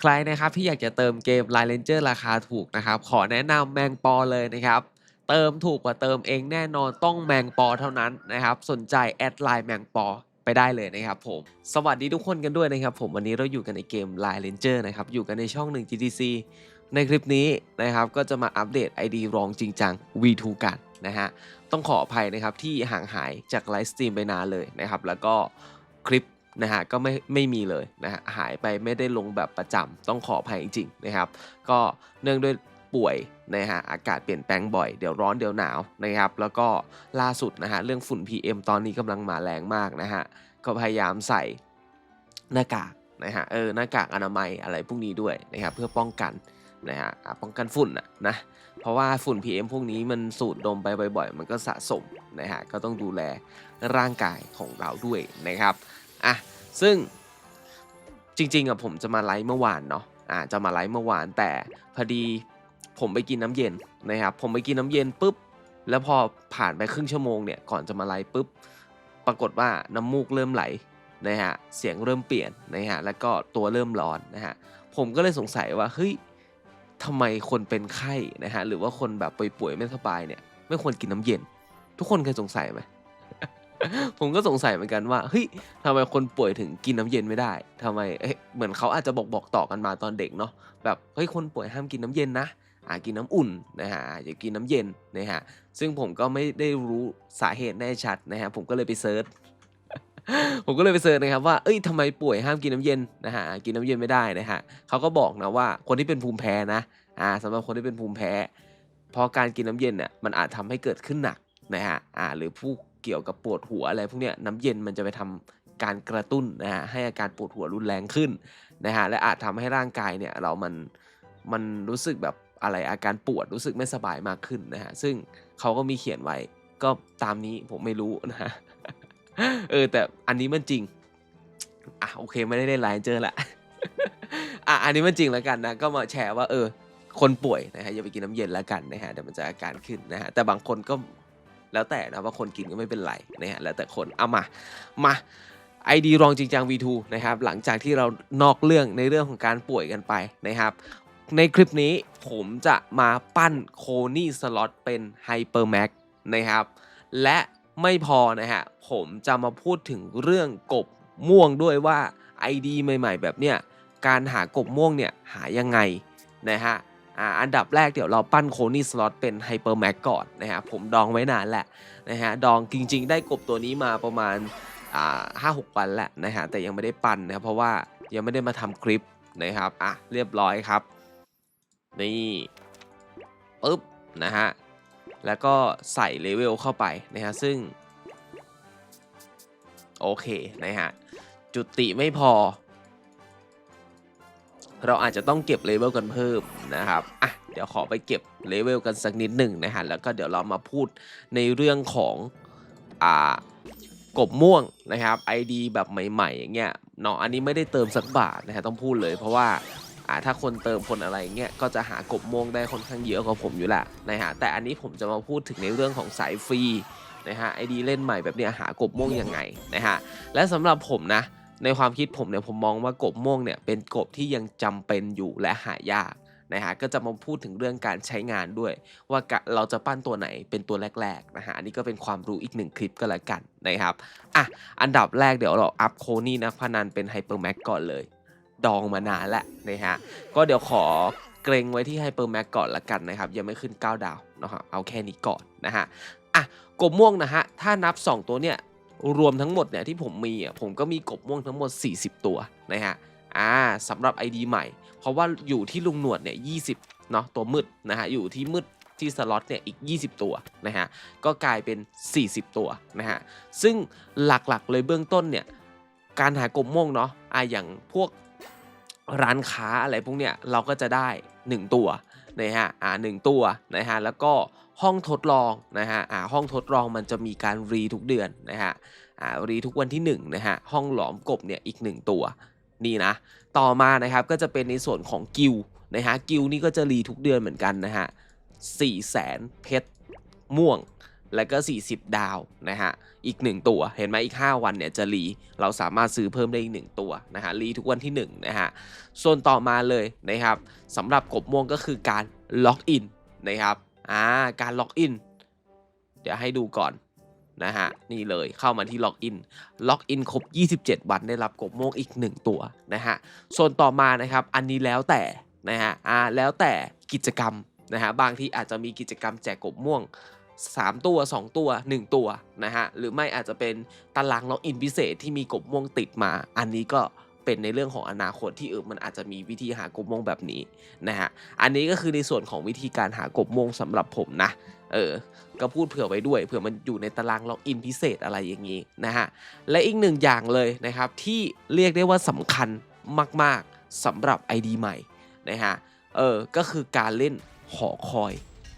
ใครนะครับที่อยากจะเติมเกม Line Ranger ราคาถูกนะครับ ขอแนะนำแมงปอเลยนะครับ เติมถูกกว่าเติมเองแน่นอนต้องแมงปอเท่านั้นนะครับ สนใจแอดไลน์แมงปอไปได้เลยนะครับผม สวัสดีทุกคนกันด้วยนะครับ ผมวันนี้เราอยู่กันในเกม Line Ranger นะครับ อยู่กันในช่องหนึ่ง GTC ในคลิปนี้นะครับก็จะมาอัปเดต ID รองจริงจัง V2 กันนะฮะต้องขออภัยนะครับที่ห่างหายจากไลฟ์สตรีมไปนานเลยนะครับ แล้วก็คลิป นะฮะก็ไม่ไม่มีเลยนะฮะหายไปไม่ได้ลงแบบประจำต้องขออภัยจริงๆนะครับ ก็เนื่องด้วยป่วยนะฮะอากาศเปลี่ยนแปลงบ่อยเดี๋ยวร้อนเดี๋ยวหนาวนะครับ แล้วก็ล่าสุดนะฮะเรื่องฝุ่น PM ตอนนี้กำลังมาแรงมากนะฮะก็พยายามใส่หน้ากากนะฮะเออหน้ากากอนามัยอะไรพวกนี้ด้วยนะครับเพื่อป้องกันนะฮะป้องกันฝุ่นนะนะเพราะว่าฝุ่น PM พวกนี้มันสูดดมไปบ่อยๆ มันก็สะสมนะฮะก็ต้องดูแลร่างกายของเราด้วยนะครับ อะซึ่งจริงๆอะผมจะมาไลฟ์เมื่อวานเนาะอ่าจะมาไลฟ์เมื่อวานแต่พอดีผมไปกินน้ำเย็นนะครับผมไปกินน้ำเย็นปุ๊บแล้วพอผ่านไปครึ่งชั่วโมงเนี่ยก่อนจะมาไลฟ์ปุ๊บปรากฏว่าน้ำมูกเริ่มไหลนะฮะเสียงเริ่มเปลี่ยนนะฮะแล้วก็ตัวเริ่มร้อนนะฮะผมก็เลยสงสัยว่าเฮ้ยทำไมคนเป็นไข้นะฮะหรือว่าคนแบบป่วยๆไม่สบายเนี่ย ไม่ควรกินน้ำเย็น ทุกคนเคยสงสัยไหม ผมก็สงสัยเหมือนกันว่าเฮ้ยทำไมคนป่วยถึงกินน้ำเย็นไม่ได้ทำไมเอ้ยเหมือนเขาอาจจะบอกบอกต่อกันมาตอนเด็กเนาะแบบเฮ้ยคนป่วยห้ามกินน้ำเย็นนะอ่ากินน้ำอุ่นนะฮะอย่ากินน้ำเย็นนะฮะซึ่งผมก็ไม่ได้รู้สาเหตุแน่ชัดนะฮะผมก็เลยไปเซิร์ชผมก็เลยไปเสิร์ชนะครับว่า เอ้ยทำไมป่วยห้ามกินน้ำเย็นนะฮะ กินน้ำเย็นไม่ได้นะฮะเขาก็บอกนะว่าคนที่เป็นภูมิแพ้นะ อ่าสำหรับคนที่เป็นภูมิแพ้ พอการกินน้ำเย็นเนี่ยมันอาจทำให้เกิดขึ้นหนักนะฮะ อ่า หรือผู้ เกี่ยวกับปวดหัวอะไรพวกเนี้ยน้ำเย็นมันจะไปทำการกระตุ้นนะฮะให้อาการปวดหัวรุนแรงขึ้นนะฮะและอาจทำให้ร่างกายเนี่ยเรามันมันรู้สึกแบบอะไรอาการปวดรู้สึกไม่สบายมากขึ้นนะฮะซึ่งเขาก็มีเขียนไว้ก็ตามนี้ผมไม่รู้นะฮะเออแต่อันนี้มันจริงอะโอเคไม่ได้เล่นไลน์เจอละอะอันนี้มันจริงแล้วกันนะก็มาแชร์ว่าเออคนป่วยนะฮะอย่าไปกินน้ำเย็นแล้วกันนะฮะเดี๋ยวมันจะอาการขึ้นนะฮะแต่บางคนก็ แล้วแต่นะว่าคนกินก็ไม่เป็นไรนะฮะแล้วแต่คนเอามามาไอดีรองจริงจัง V2 นะครับหลังจากที่เรานอกเรื่องในเรื่องของการป่วยกันไปนะครับในคลิปนี้ผมจะมาปั้นโคนี่สล็อตเป็นไฮเปอร์แม็กนะครับและไม่พอนะฮะผมจะมาพูดถึงเรื่องกบม่วงด้วยว่า ID ใหม่ๆ แบบเนี้ยการหากบม่วงเนี่ยหายังไงนะฮะ อ่าอันดับแรกเดี๋ยวเราปั้นโคนี่สล็อตเป็นไฮเปอร์แม็กก่อนนะฮะผมดองไว้นานแหละนะฮะดองจริง ๆ ได้กบตัวนี้มาประมาณอ่าห้าหกวันแหละนะฮะแต่ยังไม่ได้ปั้นนะครับเพราะว่ายังไม่ได้มาทำคลิปนะครับอะเรียบร้อยครับ นี่ปุ๊บนะฮะแล้วก็ใส่เลเวลเข้าไปนะฮะซึ่ง โอเคนะฮะจุติไม่พอ เราอาจจะต้องเก็บเลเวลกันเพิ่มนะครับอะเดี๋ยวขอไปเก็บเลเวลกันสักนิดหนึ่งนะฮะแล้วก็เดี๋ยวเรามาพูดในเรื่องของอ่ากบม่วงนะครับ ID แบบใหม่ๆ อย่างเงี้ยเนาะอันนี้ไม่ได้เติมสักบาทนะฮะต้องพูดเลยเพราะว่าอ่าถ้าคนเติมคนอะไรเงี้ยก็จะหากบม่วงได้ค่อนข้างเยอะกว่าผมอยู่แหละนะฮะแต่อันนี้ผมจะมาพูดถึงในเรื่องของสายฟรีนะฮะไอดีเล่นใหม่แบบเนี้ยหากบม่วงยังไงนะฮะและสำหรับผมนะ ในความคิดผมเนี่ยผมมองว่ากบม่วงเนี่ยเป็นกบที่ยังจำเป็นอยู่และหายากนะฮะก็จะมาพูดถึงเรื่องการใช้งานด้วย ว่าเราจะปั้นตัวไหนเป็นตัวแรกๆนะฮะอันนี้ก็เป็นความรู้อีกหนึ่งคลิปก็แล้วกันนะครับอะอันดับแรกเดี๋ยวเราอัพโคนี่นะพนันเป็นไฮเปอร์แม็กก่อนเลย ดองมานานแล้วนะฮะก็เดี๋ยวขอเกรงไว้ที่ไฮเปอร์แม็กก่อนละกันนะครับยังไม่ขึ้น 9 ดาวนะครับเอาแค่นี้ก่อนนะฮะอะกบม่วงนะฮะถ้านับ 2 ตัวเนี่ย รวมทั้งหมดเนี่ยที่ผมมีอะผมก็มีกบม่วงทั้งหมด 40 ตัวนะฮะอ่าสำหรับ ID ใหม่ เพราะว่าอยู่ที่ลุงหนวดเนี่ย20เนาะตัวมืดนะฮะอยู่ที่มืดที่สล็อตเนี่ยอีก 20 ตัวนะฮะก็กลายเป็น 40 ตัวนะฮะซึ่งหลักๆเลยเบื้องต้นเนี่ยการหากบม่วงเนาะอะอย่างพวกร้านค้าอะไรพวกเนี้ยเราก็จะได้ 1 ตัวนะฮะอ่าหนึ่งตัวนะฮะแล้วก็ห้องทดลองนะฮะอ่าห้องทดลองมันจะมีการรีทุกเดือนนะฮะอ่ารีทุกวันที่1นะฮะห้องหลอมกบเนี่ยอีก 1 ตัวนี่นะต่อมานะครับก็จะเป็นในส่วนของกิลนะฮะกิลนี่ก็จะรีทุกเดือนเหมือนกันนะฮะสี่แสนเพชรม่วงแล้วก็ 40 ดาวนะฮะ อีก 1 ตัว เห็นไหมอีก 5 วันเนี่ยจะรี เราสามารถซื้อเพิ่มได้อีก 1 ตัวนะฮะรีทุกวันที่ 1 นะฮะ ส่วนต่อมาเลยนะครับสำหรับกบม่วงก็คือการล็อกอินนะครับ อ่าการล็อกอินเดี๋ยวให้ดูก่อนนะฮะนี่เลยเข้ามาที่ล็อกอินล็อกอินครบ 27 วันได้รับกบม่วงอีก 1 ตัวนะฮะส่วนต่อมานะครับอันนี้แล้วแต่นะฮะอ่าแล้วแต่กิจกรรมนะฮะบางที่อาจจะมีกิจกรรมแจกกบม่วง 3 ตัว 2 ตัว 1 ตัวนะฮะหรือไม่อาจจะเป็นตารางล็อกอินพิเศษที่มีกบม่วงติดมา อันนี้ก็ เป็นในเรื่องของอนาคตที่เออมันอาจจะมีวิธีหากบม่วงแบบนี้นะฮะอันนี้ก็คือในส่วนของวิธีการหากบม่วงสำหรับผมนะเออก็พูดเผื่อไว้ด้วยเผื่อมันอยู่ในตารางล็อกอินพิเศษอะไรอย่างนี้นะฮะและอีกหนึ่งอย่างเลยนะครับที่เรียกได้ว่าสำคัญมากๆสำหรับ ID ใหม่นะฮะเออก็คือการเล่นหอคอย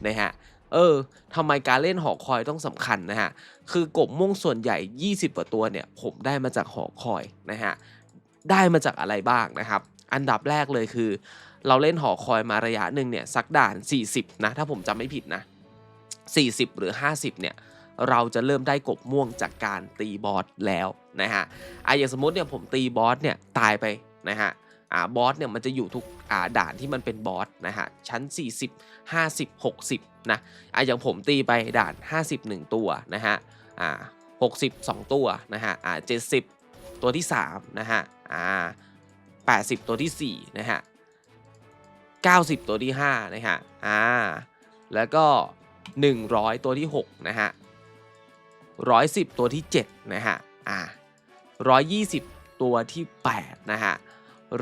นะฮะเออทำไมการเล่นหอคอยต้องสำคัญนะฮะ คือกบม่วงส่วนใหญ่ 20กว่าตัวเนี่ย ผมได้มาจากหอคอยนะฮะ ได้มาจากอะไรบ้างนะครับ อันดับแรกเลยคือ เราเล่นหอคอยมาระยะหนึ่งเนี่ยสักด่าน 40 นะ ถ้าผมจำไม่ผิดนะ 40 หรือ 50 เนี่ยเราจะเริ่มได้กบม่วงจากการตีบอสแล้วนะฮะอะอย่างสมมติเนี่ยผมตีบอสเนี่ยตายไปนะฮะอ่าบอสเนี่ยมันจะอยู่ทุกอ่าด่านที่มันเป็นบอสนะฮะชั้น 40 50 60นะอะอย่างผมตีไปด่าน 50 1 ตัวนะฮะอ่า60 2 ตัวนะฮะอ่า70 ตัวที่3นะฮะ อ่า80 ตัวที่ 4 นะฮะ 90 ตัวที่ 5 นะฮะ อ่า แล้วก็ 100 ตัวที่ 6 นะฮะ 110 ตัวที่ 7 นะฮะ อ่า 120 ตัวที่ 8 นะฮะ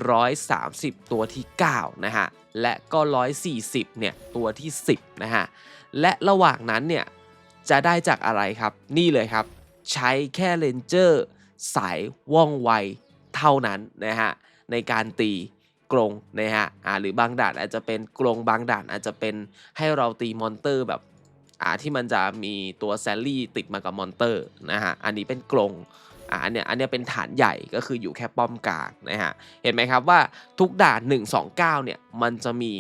130 ตัวที่ 9 นะฮะ และก็ 140 เนี่ย ตัวที่ 10 นะฮะ และระหว่างนั้นเนี่ย จะได้จากอะไรครับ นี่เลยครับ ใช้แค่เลนเจอร์สายว่องไว เท่านั้นนะฮะในการตีกรงนะฮะอ่าหรือบางด่านอาจจะเป็นกรงบางด่านอาจจะเป็นให้เราตีมอนเตอร์แบบอ่าที่มันจะมีตัวแซลลี่ติดมากับมอนเตอร์นะฮะอันนี้เป็นกรงอ่าอันเนี้ยอันเนี้ยเป็นฐานใหญ่ก็คืออยู่แค่ป้อมกลางนะฮะเห็นไหมครับว่าทุกด่าน 1 2 9เนี่ยมันจะมี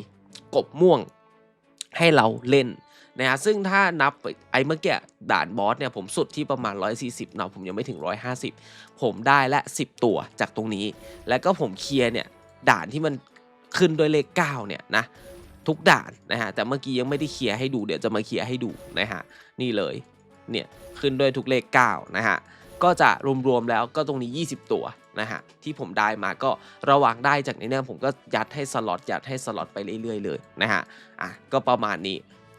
กบม่วงให้เราเล่น นะฮะซึ่งถ้านับไอ้เมื่อกี้ด่านบอสเนี่ยผมสุดที่ประมาณ 140เนาะผมยังไม่ถึง 150 ผมได้ละ 10 ตัวจากตรงนี้ แล้วก็ผมเคลียร์เนี่ยด่านที่มันขึ้นด้วยเลข 9 เนี่ยนะทุกด่านนะฮะแต่เมื่อกี้ยังไม่ได้เคลียร์ให้ดูเดี๋ยวจะมาเคลียร์ให้ดูนะฮะนี่เลยเนี่ยขึ้นด้วยทุกเลข 9 นะฮะก็จะรวมๆแล้วก็ตรงนี้ 20 ตัวนะฮะที่ผมได้มาก็ระหว่างได้จากในเนี่ยผมก็ยัดให้สล็อตยัดให้สล็อตไปเรื่อยๆเลยนะฮะอะก็ประมาณนี้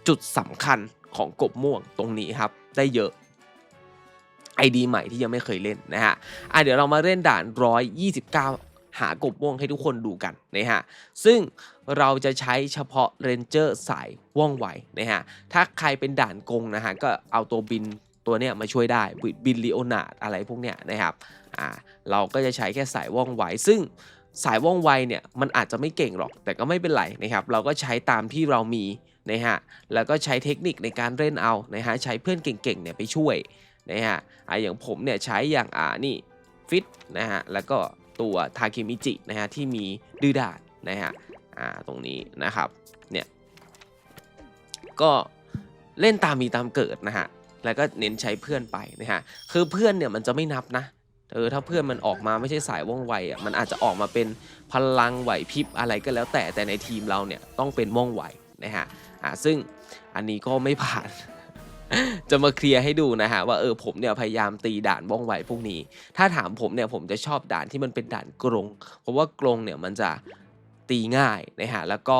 จุดสำคัญของกบม่วงตรงนี้ครับ ได้เยอะ ID ใหม่ที่ยังไม่เคยเล่นนะฮะอะเดี๋ยวเรามาเล่นด่าน 129 หากบม่วงให้ทุกคนดูกันนะฮะ ซึ่งเราจะใช้เฉพาะเรนเจอร์สายว่องไวนะฮะ ถ้าใครเป็นด่านกงนะฮะ ก็เอาตัวบินตัวเนี้ยมาช่วยได้บิบินลีโอนาดอะไรพวกเนี้ยนะครับอ่าเราก็จะใช้แค่สายว่องไวซึ่งสายว่องไวเนี่ยมันอาจจะไม่เก่งหรอกแต่ก็ไม่เป็นไรนะครับ เราก็ใช้ตามที่เรามี นะฮะแล้วก็ใช้เทคนิคในการเล่นเอานะฮะใช้เพื่อนเก่งๆเนี่ยไปช่วยนะฮะอะอย่างผมเนี่ยใช้อย่างอ่านี่ฟิตนะฮะแล้วก็ตัวทาเคมิจินะฮะที่มีดื้อดาดนะฮะอ่าตรงนี้นะครับเนี่ยก็เล่นตามมีตามเกิดนะฮะแล้วก็เน้นใช้เพื่อนไปนะฮะคือเพื่อนเนี่ยมันจะไม่นับนะเออถ้าเพื่อนมันออกมาไม่ใช่สายว่องไวอะมันอาจจะออกมาเป็นพลังไหวพริบอะไรก็แล้วแต่แต่ในทีมเราเนี่ยต้องเป็นว่องไวนะฮะ อ่าซึ่งอันนี้ก็ไม่ผ่านจะมาเคลียร์ให้ดูนะฮะว่าเออผมเนี่ยพยายามตีด่านว่องไวพวกนี้ ถ้าถามผมเนี่ยผมจะชอบด่านที่มันเป็นด่านกรงเพราะว่ากรงเนี่ยมันจะตีง่ายนะฮะแล้วก็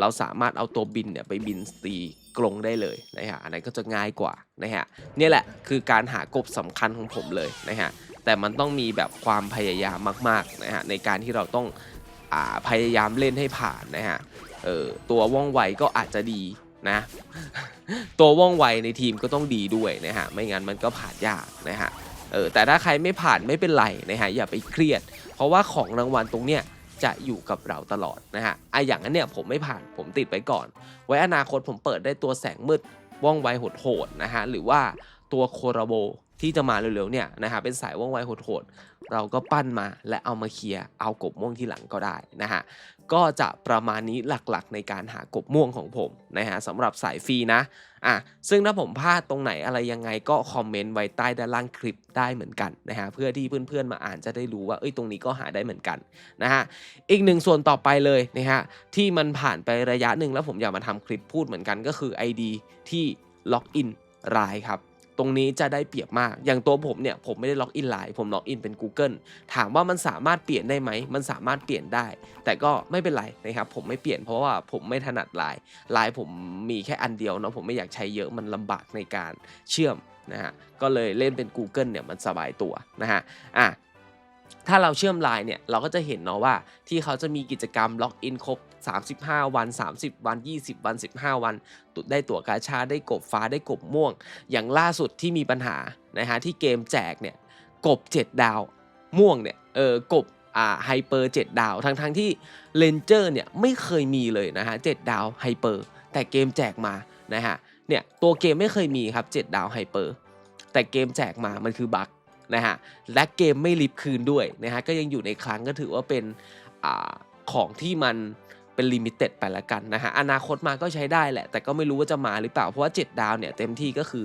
เราสามารถเอาตัวบินเนี่ยไปบินตีกรงได้เลยนะฮะอันนั้นก็จะง่ายกว่านะฮะเนี่ยแหละคือการหากบสำคัญของผมเลยนะฮะแต่มันต้องมีแบบความพยายามมากๆนะฮะในการที่เราต้องอพยายามเล่นให้ผ่านนะฮะ เออตัวว่องไวก็อาจจะดีนะ ตัวว่องไวในทีมก็ต้องดีด้วยนะฮะไม่งั้นมันก็ผ่านยากนะฮะเออแต่ถ้าใครไม่ผ่านไม่เป็นไรนะฮะอย่าไปเครียด เพราะว่าของรางวัลตรงเนี้ยจะอยู่กับเราตลอดนะฮะไออย่างนั้นเนี่ยผมไม่ผ่านผมติดไปก่อน ไว้อนาคตผมเปิดได้ตัวแสงมืดว่องไวโหดๆนะฮะหรือว่าตัวโคราโบที่จะมาเร็วๆเนี่ยนะฮะเป็นสายว่องไวโหดๆเราก็ปั้นมาและเอามาเคลียร์เอากบม่วงที่หลังก็ได้นะฮะ ก็จะประมาณนี้หลักๆ ในการหากบม่วงของผมนะฮะสำหรับสายฟรีนะอะซึ่งถ้าผมพลาดตรงไหนอะไรยังไงก็คอมเมนต์ไว้ใต้ด้านล่างคลิปได้เหมือนกันนะฮะเพื่อที่เพื่อนๆมาอ่านจะได้รู้ว่าเอ้ยตรงนี้ก็หาได้เหมือนกันนะฮะอีกหนึ่งส่วนต่อไปเลยนะฮะที่มันผ่านไประยะหนึ่งแล้วผมอยากมาทำคลิปพูดเหมือนกันก็คือ ID ที่ล็อกอินรายครับ ตรงนี้จะได้เปรียบมาก อย่างตัวผมเนี่ยผมไม่ได้ล็อกอินไลน์ผมล็อกอินเป็น Google ถามว่ามันสามารถเปลี่ยนได้ไหม มันสามารถเปลี่ยนได้ แต่ก็ไม่เป็นไรนะครับผมไม่เปลี่ยนเพราะว่าผมไม่ถนัดไลน์ไลน์ผมมีแค่อันเดียวเนาะผมไม่อยากใช้เยอะมันลำบากในการเชื่อมนะฮะก็เลยเล่นเป็น Google เนี่ยมันสบายตัวนะฮะอะ ถ้าเราเชื่อมไลน์เนี่ยเราก็จะเห็นเนาะว่าที่เขาจะมีกิจกรรมล็อกอินครบ 35 วัน 30 วัน 20 วัน 15 วันตุได้ตั๋วกาชาได้กบฟ้าได้กบม่วง อย่างล่าสุดที่มีปัญหานะฮะที่เกมแจกเนี่ยกบ 7 ดาวม่วงเนี่ยเออกบอ่าไฮเปอร์7ดาวทั้งทั้งที่เลนเจอร์เนี่ยไม่เคยมีเลยนะฮะ7ดาวไฮเปอร์แต่เกมแจกมานะฮะเนี่ยตัวเกมไม่เคยมีครับ 7 ดาวไฮเปอร์แต่เกมแจกมามันคือบั๊ก นะฮะและเกมไม่รีบคืนด้วยนะฮะก็ยังอยู่ในครั้งก็ถือว่าเป็นอของที่มันเป็นลิมิเต็ดไปละกันนะฮะอนาคตมาก็ใช้ได้แหละ แต่ก็ไม่รู้ว่าจะมาหรือเปล่า เพราะว่า 7 ดาวเนี่ยเต็มที่ก็คือ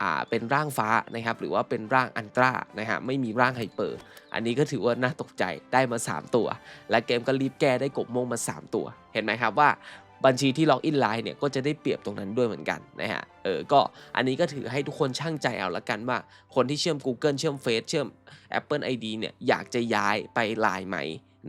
อ่าเป็นร่างฟ้านะครับหรือว่าเป็นร่างอันตรานะฮะไม่มีร่างไฮเปอร์ อันนี้ก็ถือว่าน่าตกใจได้มา 3 ตัว และเกมก็รีบแก้ได้กบมงมา 3 ตัว เห็นไหมครับว่า บัญชีที่ล็อกอินไลน์เนี่ยก็จะได้เปรียบตรงนั้นด้วยเหมือนกันนะฮะเออก็อันนี้ก็ถือให้ทุกคนช่างใจเอาละกันว่า คนที่เชื่อม Google เชื่อม Face เชื่อม Apple ID เนี่ยอยากจะย้ายไปไลน์ไหม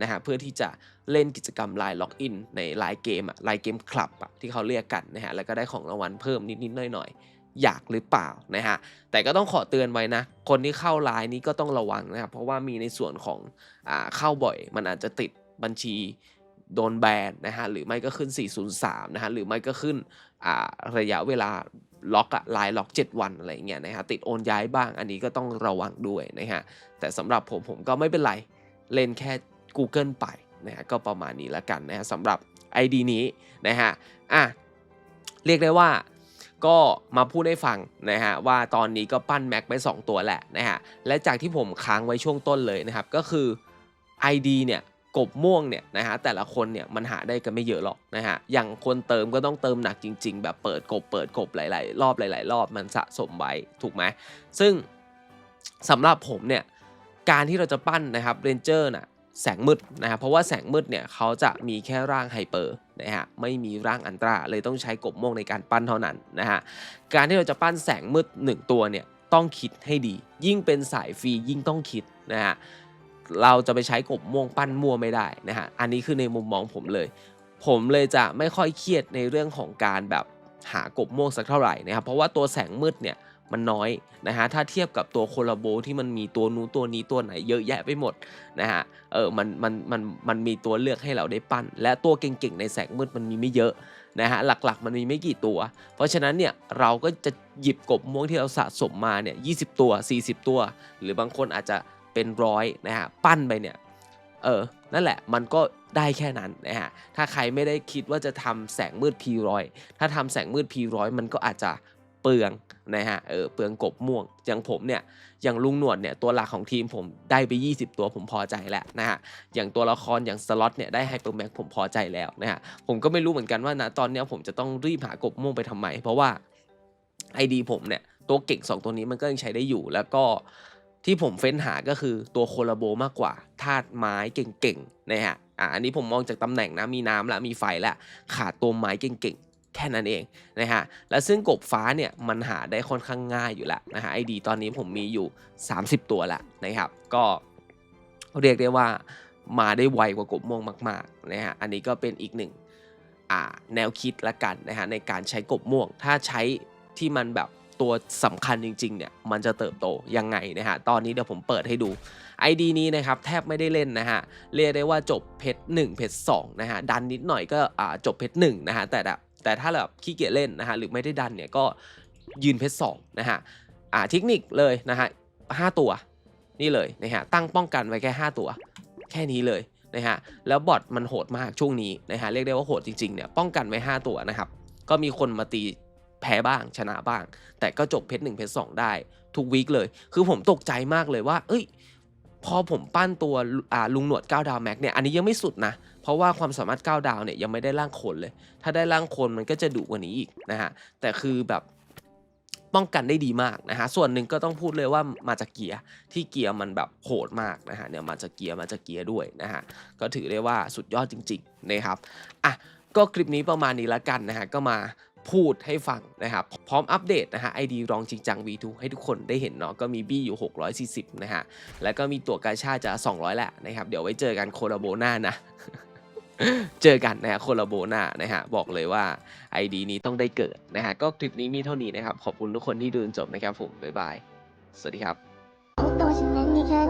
นะฮะเพื่อที่จะเล่นกิจกรรมไลน์ล็อกอินในไลน์เกมอะไลน์เกมคลับอะที่เขาเรียกกันนะฮะแล้วก็ได้ของรางวัลเพิ่มนิดๆหน่อยๆอยากหรือเปล่านะฮะแต่ก็ต้องขอเตือนไว้นะ คนที่เข้าไลน์นี้ก็ต้องระวังนะครับเพราะว่ามีในส่วนของอ่าเข้าบ่อย มันอาจจะติดบัญชี โดนแบนนะฮะหรือไม่ก็ขึ้น 403 นะฮะหรือไม่ก็ขึ้นระยะเวลาล็อกอะไลน์ล็อก 7 วันอะไรเงี้ยนะฮะติดโอนย้ายบ้างอันนี้ก็ต้องระวังด้วยนะฮะแต่สำหรับผมผมก็ไม่เป็นไรเล่นแค่ Google ไปนะฮะก็ประมาณนี้ล้วกันนะฮะสำหรับ ID นี้นะฮะอะเรียกได้ว่าก็มาพูดให้ฟังนะฮะว่าตอนนี้ก็ปั้นแม็กไป 2 ตัวแหละนะฮะและจากที่ผมค้างไว้ช่วงต้นเลยนะครับก็คือ ID เนี่ย กบม่วงเนี่ยนะฮะแต่ละคนเนี่ยมันหาได้กันไม่เยอะหรอกนะฮะอย่างคนเติมก็ต้องเติมหนักจริง ๆ แบบเปิดกบเปิดกบหลาย ๆ รอบหลาย ๆ รอบมันสะสมไว้ถูกไหมซึ่งสำหรับผมเนี่ยการที่เราจะปั้นนะครับเรนเจอร์น่ะแสงมืดนะครับเพราะว่าแสงมืดเนี่ยเขาจะมีแค่ร่างไฮเปอร์นะฮะไม่มีร่างอันตราเลยต้องใช้กบม่วงในการปั้นเท่านั้นนะฮะการที่เราจะปั้นแสงมืดหนึ่งตัวเนี่ยต้องคิดให้ดี ยิ่งเป็นสายฟรียิ่งต้องคิดนะฮะ เราจะไปใช้กบม่วงปั้นมั่วไม่ได้นะฮะอันนี้คือในมุมมองผมเลย ผมเลยจะไม่ค่อยเครียดในเรื่องของการแบบหากบม่วงสักเท่าไหร่นะครับเพราะว่าตัวแสงมืดเนี่ยมันน้อยนะฮะถ้าเทียบกับตัวโคลาโบที่มันมีตัวนู้นตัวนี้ตัวไหนเยอะแยะไปหมดนะฮะเออมันมันมันมันมีตัวเลือกให้เราได้ปั้น และตัวเก่งๆในแสงมืดมันมีไม่เยอะนะฮะหลักๆ มันมีไม่กี่ตัว เพราะฉะนั้นเนี่ยเราก็จะหยิบกบม่วงที่เราสะสมมาเนี่ยยีตัว 40 ตัว หรือบางคนอาจจะ เป็นร้อยนะฮะปั้นไปเนี่ยเออนั่นแหละมันก็ได้แค่นั้นนะฮะถ้าใครไม่ได้คิดว่าจะทำแสงมืด P100 ถ้าทำแสงมืด P100 มันก็อาจจะเปลืองนะฮะเออเปลืองกบม่วง อย่างผมเนี่ยอย่างลุงหนวดเนี่ยตัวหลักของทีมผมได้ไป 20 ตัวผมพอใจแล้วนะฮะอย่างตัวละครอย่างสล็อตเนี่ยได้ไฮเปอร์แม็กผมพอใจแล้วนะฮะผมก็ไม่รู้เหมือนกันว่านะตอนเนี้ยผมจะต้องรีบหากบม่วงไปทำไม เพราะว่า ID ผมเนี่ยตัวเก่ง 2 ตัวนี้มันก็ยังใช้ได้อยู่แล้วก็ ที่ผมเฟ้นหาก็คือตัวโคลาโบมากกว่าธาตุไม้เก่งๆนะฮะอะอันนี้ผมมองจากตำแหน่งนะมีน้ำและมีไฟและขาดตัวไม้เก่งๆ แค่นั้นเองนะฮะและซึ่งกบฟ้าเนี่ยมันหาได้ค่อนข้างง่ายอยู่แล้วนะฮะไอดีตอนนี้ผมมีอยู่ 30 ตัวละนะครับ ก็เรียกได้ว่ามาได้ไวกว่ากบม่วงมากๆนะฮะอันนี้ก็เป็นอีกหนึ่งแนวคิดละกันนะฮะในการใช้กบม่วงถ้าใช้ที่มันแบบ ตัวสำคัญจริงๆเนี่ยมันจะเติบโตยังไงนะฮะตอนนี้เดี๋ยวผมเปิดให้ดู ID นี้นะครับแทบไม่ได้เล่นนะฮะเรียกได้ว่าจบเพชร1เพชร2นะฮะดันนิดหน่อยก็จบเพชร1นะฮะแต่แต่ถ้าแบบขี้เกียจเล่นนะฮะหรือไม่ได้ดันเนี่ยก็ยืนเพชร2นะฮะอ่าเทคนิคเลยนะฮะห้าตัวนี่เลยนะฮะตั้งป้องกันไว้แค่ 5 ตัว แค่นี้เลยนะฮะแล้วบอทมันโหดมากช่วงนี้นะฮะเรียกได้ว่าโหดจริงๆเนี่ยป้องกันไว้ 5 ตัวนะครับก็มีคนมาตี แพ้บ้างชนะบ้าง แต่ก็จบเพชรหนึ่งเพชรสองได้ ทุกวีคเลย คือผมตกใจมากเลยว่า เอ้ย พอผมปั้นตัวลุงหนวด9ดาวแม็กเนี่ยอันนี้ยังไม่สุดนะ เพราะว่าความสามารถ9ดาวเนี่ยยังไม่ได้ร่างคนเลย ถ้าได้ร่างคนมันก็จะดุกว่านี้อีกนะฮะแต่คือแบบป้องกันได้ดีมากนะฮะ ส่วนหนึ่งก็ต้องพูดเลยว่ามาจากเกียร์ที่เกียร์มันแบบโหดมากนะฮะเนี่ยมาจากเกียร์มาจากเกียร์ด้วยนะฮะ ก็ถือได้ว่าสุดยอดจริงๆนะครับ อะ ก็คลิปนี้ประมาณนี้ละกันนะฮะ ก็มา พูดให้ฟังนะครับ พร้อมอัปเดตนะฮะไอดีรองจริงจัง V2 ให้ทุกคนได้เห็นเนาะก็มีบี้อยู่ 640 นะฮะ แล้วก็มีตัวกาชาจะ 200 แหละนะครับ เดี๋ยวไว้เจอกันโคลาโบหน้านะ เจอกันนะฮะโคลาโบหน้านะฮะ บอกเลยว่า ID นี้ต้องได้เกิดนะฮะ ก็คลิปนี้มีเท่านี้นะครับ ขอบคุณทุกคนที่ดูจนจบนะครับผม บ๊ายบาย สวัสดีครับตัวฉันนั้นมีแค่